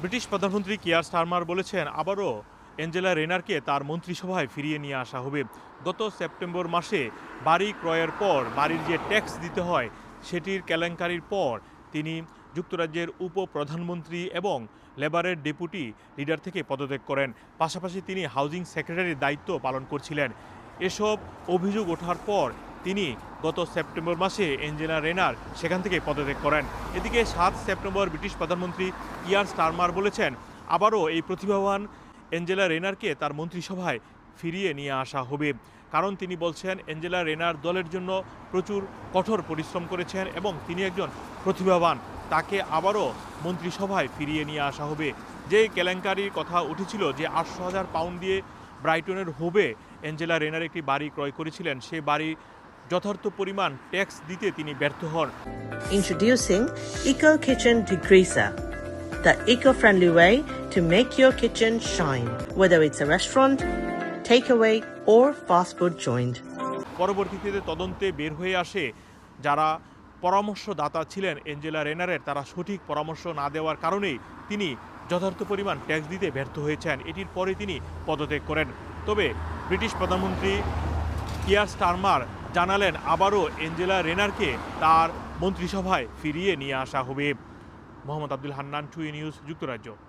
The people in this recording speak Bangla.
ব্রিটিশ প্রধানমন্ত্রী কিয়ার স্টারমার বলেছেন, আবারও অ্যাঞ্জেলা রেনারকে তার মন্ত্রিসভায় ফিরিয়ে নিয়ে আসা হবে। গত সেপ্টেম্বর মাসে বাড়ি ক্রয়ের পর বাড়ির যে ট্যাক্স দিতে হয়, সেটির কেলেঙ্কারির পর তিনি যুক্তরাজ্যের উপপ্রধানমন্ত্রী এবং লেবারের ডেপুটি লিডার থেকে পদত্যাগ করেন। পাশাপাশি তিনি হাউজিং সেক্রেটারির দায়িত্ব পালন করছিলেন। এসব অভিযোগ ওঠার পর তিনি গত সেপ্টেম্বর মাসে এঞ্জেলা রেনার সেখান থেকে পদত্যাগ করেন। এদিকে সাত সেপ্টেম্বর ব্রিটিশ প্রধানমন্ত্রী ইয়ার স্টারমার বলেছেন, আবারও এই প্রতিভাবান এঞ্জেলা রেনারকে তার মন্ত্রিসভায় ফিরিয়ে নিয়ে আসা হবে। কারণ তিনি বলছেন, এঞ্জেলা রেনার দলের জন্য প্রচুর কঠোর পরিশ্রম করেছেন এবং তিনি একজন প্রতিভাবান। তাকে আবারও মন্ত্রিসভায় ফিরিয়ে নিয়ে আসা হবে। যে কেলেঙ্কারির কথা উঠেছিল যে আটশো হাজার পাউন্ড দিয়ে ব্রাইটনের হোবে অ্যাঞ্জেলা রেনার একটি বাড়ি ক্রয় করেছিলেন, সে বাড়ি যথার্থ পরিমাণ ট্যাক্স দিতে তিনি ব্যর্থ হন। Introducing Eco Kitchen Degreaser, the eco-friendly way to make your kitchen shine, whether it's a restaurant, takeaway, or fast food joint পরবর্তীতে তদন্তে বের হয়ে আসে যারা পরামর্শদাতা ছিলেন এঞ্জেলা রেনারের তারা সঠিক পরামর্শ না দেওয়ার কারণেই তিনি যথার্থ পরিমাণ ট্যাক্স দিতে ব্যর্থ হয়েছেন। এটির পরে তিনি পদত্যাগ করেন। তবে ব্রিটিশ প্রধানমন্ত্রী কিয়ার স্টারমার জানালেন আবারও এঞ্জেলা রেনারকে তার মন্ত্রিসভায় ফিরিয়ে নিয়ে আসা হবে। মোহাম্মদ আব্দুল হান্নান টুই নিউজ, যুক্তরাজ্য।